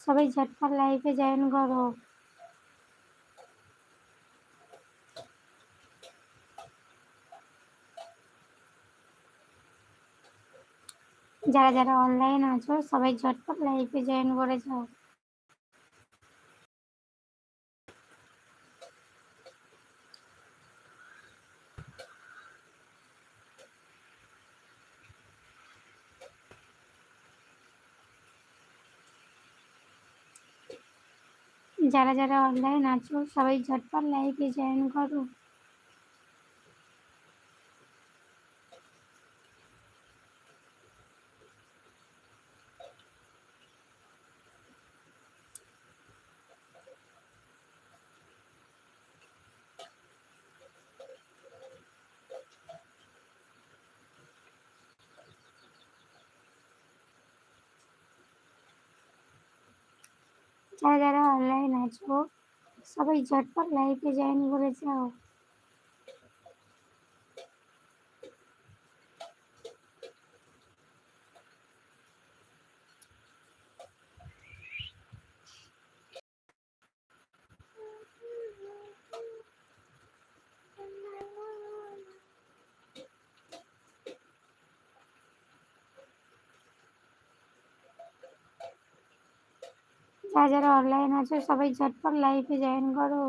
সবাই ঝটপট লাইভে জয়েন করো। যারা যারা অনলাইন আছো, সবাই ঝটপট লাইভে জয়েন করে যাও যারা যারা অনলাইন আছো সবাই ঝটপট লাইভে জয়েন করো। যারা যারা অনলাইন আছো সবাই ঝটপট লাইভে জয়েন করে যাও যারা অনলাইন আছো? সবাই ঝটপট লাইভে জয়েন করো।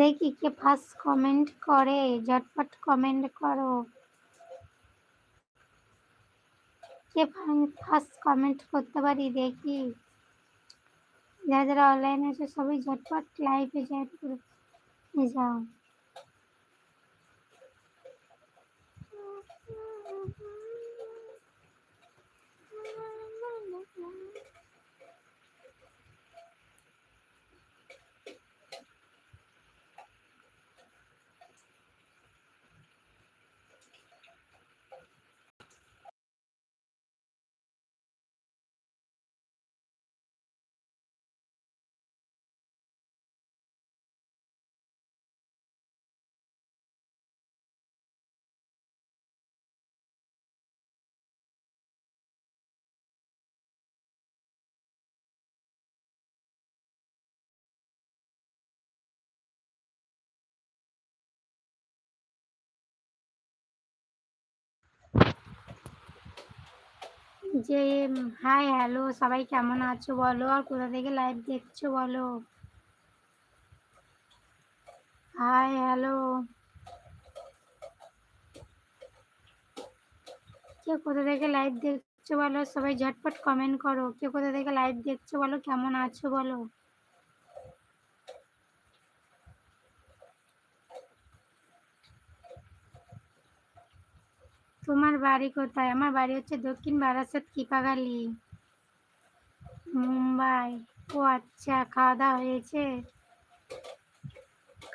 দেখি কে ফার্স্ট কমেন্ট করে, ঝটপট কমেন্ট করো। কে ফার্স্ট কমেন্ট করতে পারি দেখি। যারা যারা অনলাইনে আছে সবাই ঝটপট লাইভে জয়েন করে যাও। যে, হাই, হ্যালো, সবাই কেমন আছো বলো? আর কোথা থেকে লাইভ দেখছ বলো? High, hello. কে কোথা থেকে লাইভ দেখছ বলো? সবাই ঝটপট কমেন্ট করো। কে কোথা থেকে লাইভ দেখছ বলো? কেমন আছো বলো? তোমার বাড়ি কোথায়? আমার বাড়ি হচ্ছে দক্ষিণ বারাসাত কিপাগালি। মুম্বাই। ও আচ্ছা খাওয়া দাওয়া হয়েছে?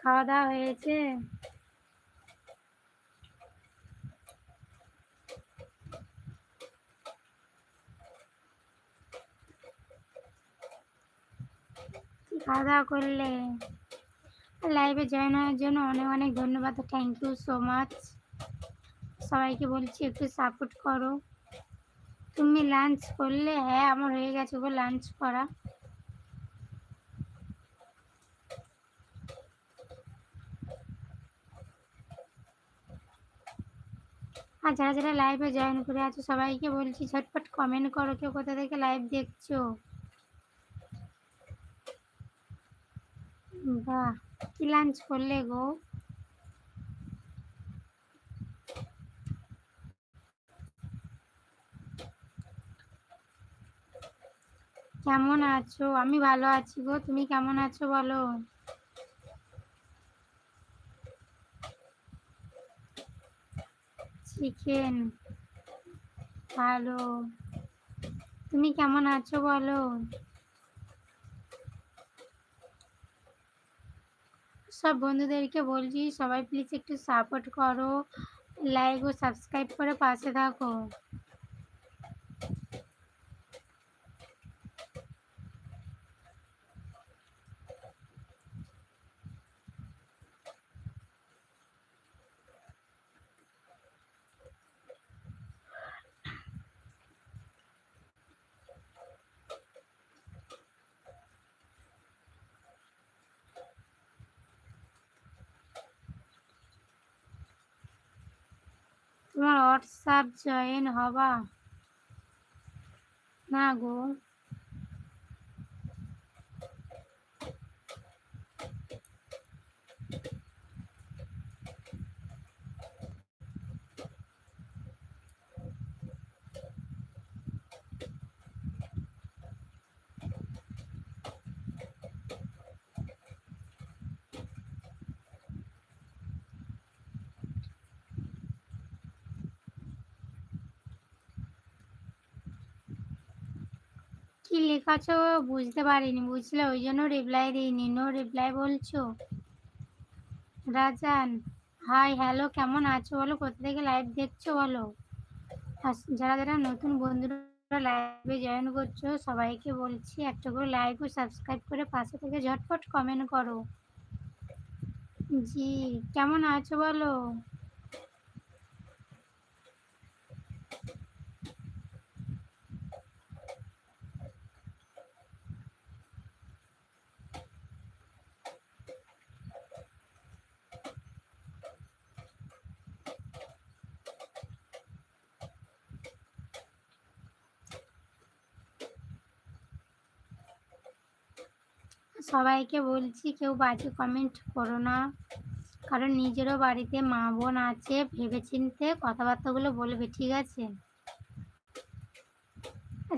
খাওয়া দাওয়া হয়েছে? খাওয়া দাওয়া করলে? লাইভে জয়েন হওয়ার জন্য অনেক অনেক ধন্যবাদ থ্যাংক ইউ সো মাচ সবাইকে বলছি, একটু সাপোর্ট করো। তুমি লাঞ্চ করলে হ্যাঁ আমার হয়ে গেছে গো লাঞ্চ করা। আর যারা যারা লাইভে জয়েন করে আছো, সবাইকে বলছি, ঝটপট কমেন্ট করো, কেউ কোথা থেকে লাইভ দেখছ? বাহ, কি লাঞ্চ করলে গো? কেমন আছো? আমি ভালো আছি গো। তুমি কেমন আছো বলো? চিকেন ভালো তুমি কেমন আছো বলো? সব বন্ধুদেরকে বলছি, সবাই প্লিজ একটু সাপোর্ট করো লাইক ও সাবস্ক্রাইব করে পাশে থাকো। তোমার হোয়াটসঅ্যাপ জয়েন হবা? না গো। কি লেখাছো বুঝতে পারিনি, বুঝলে? ওই জন্য রিপ্লাই দিইনি। নো রিপ্লাই বলছো? রাজান হাই হ্যালো কেমন আছো? বলো, কোথা থেকে লাইভ দেখছ বলো? যারা যারা নতুন বন্ধুরা লাইভে জয়েন করছ, সবাইকে বলছি একটা করে লাইক ও সাবস্ক্রাইব করে পাশে থেকে ঝটপট কমেন্ট করো। জি, কেমন আছো বলো? সবাইকে বলছি কেউ বাজে কমেন্ট করো না। কারণ নিজেরও বাড়িতে মা বোন আছে, ভেবেচিন্তে কথাবার্তাগুলো বলবে, ঠিক আছে?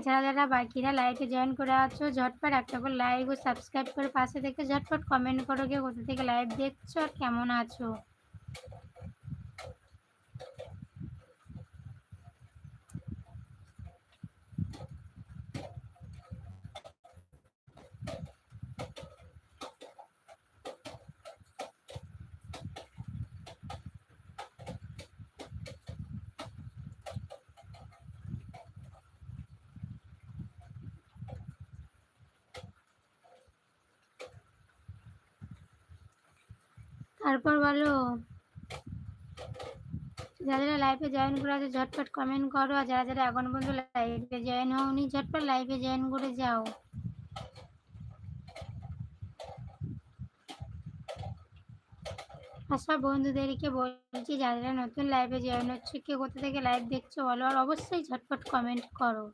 যারা যারা বাকিরা লাইভে জয়েন করে আছো, ঝটপট একটা করে লাইক ও সাবস্ক্রাইব করে পাশে থেকে ঝটপট কমেন্ট করো, কে কোথা থেকে লাইভ দেখছ আর কেমন আছো? তারপর বলো। যারা যারা জয়েন করে আছে ঝটপট কমেন্ট করো। আর যারা যারা এখন পর্যন্ত লাইভে জয়েন হওনি, ঝটপট লাইভে জয়েন করে যাও। আর সব বন্ধুদেরকে বলছি, যারা যারা নতুন লাইভে জয়েন হচ্ছে, কে কোথা থেকে লাইভ দেখছ বলো। আর অবশ্যই ঝটপট কমেন্ট করো।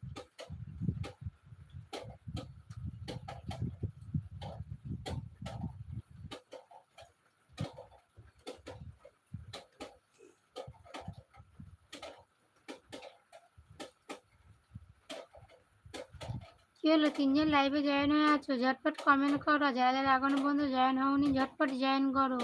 কি হলো তিনজন লাইভে জয়েন হয়ে আছো। ঝটপট কমেন্ট করো। যারা যারা এখনও পর্যন্ত জয়েন হওনি, ঝটপট জয়েন করো।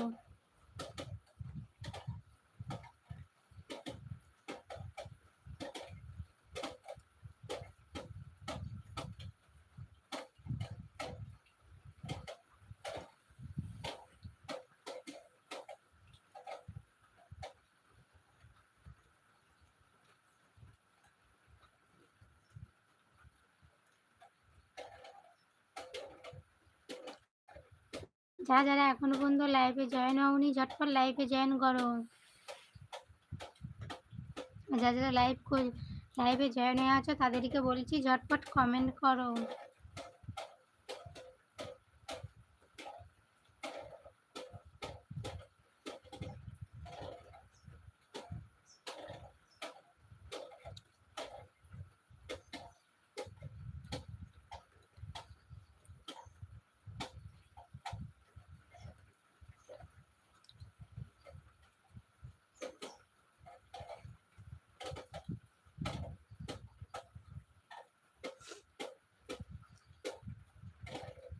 যারা যারা এখনও পর্যন্ত লাইভে জয়েন হওনি, ঝটপট লাইভে জয়েন করো। যারা যারা লাইভ লাইভে জয়েন হয়ে আছো, তাদেরকে বলছি, ঝটপট কমেন্ট করো।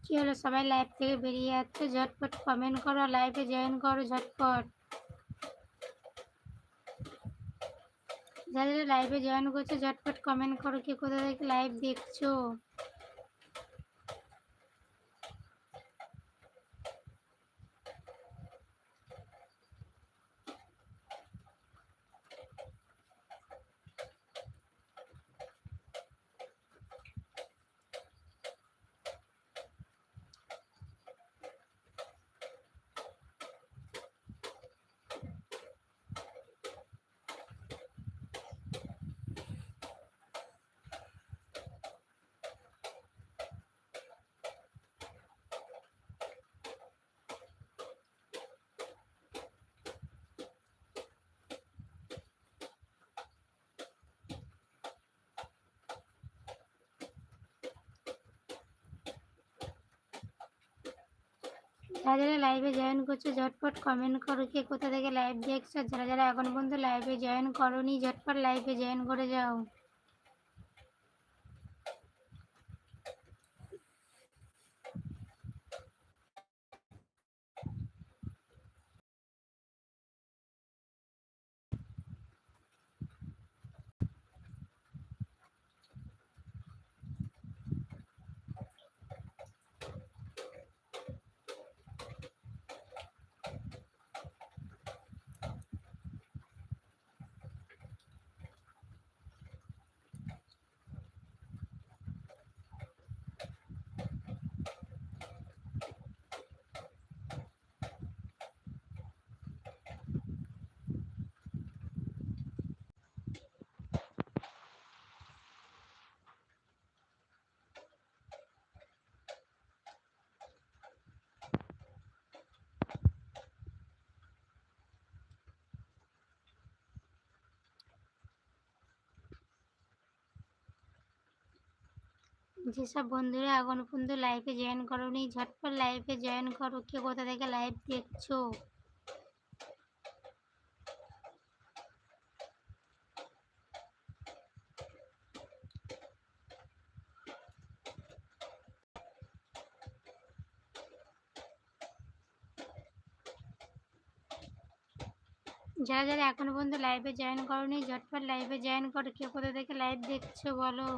কি হলো? সবাই লাইভ থেকে বেরিয়ে যাচ্ছে। ঝটপট কমেন্ট করো লাইভে জয়েন করো, ঝটপট। যারা লাইভে জয়েন করছ, ঝটপট কমেন্ট করো, কি কোথা থেকে লাইভ দেখছ? যারা যারা লাইভে জয়েন করছ, ঝটপট কমেন্ট করো কে কোথা থেকে লাইভ দেখছ। যারা যারা এখন পর্যন্ত লাইভে জয়েন করোনি, ঝটপট লাইভে জয়েন করে যাও। যেসব বন্ধুরা এখন পর্যন্ত লাইভে জয়েন করোনি, ঝটপট লাইভে জয়েন করো। কে কোথা থেকে লাইভ দেখছ? যারা যারা এখনও পর্যন্ত লাইভে জয়েন করোনি, ঝটপট লাইভে জয়েন করো। কে কোথা থেকে লাইভ দেখছ বলো?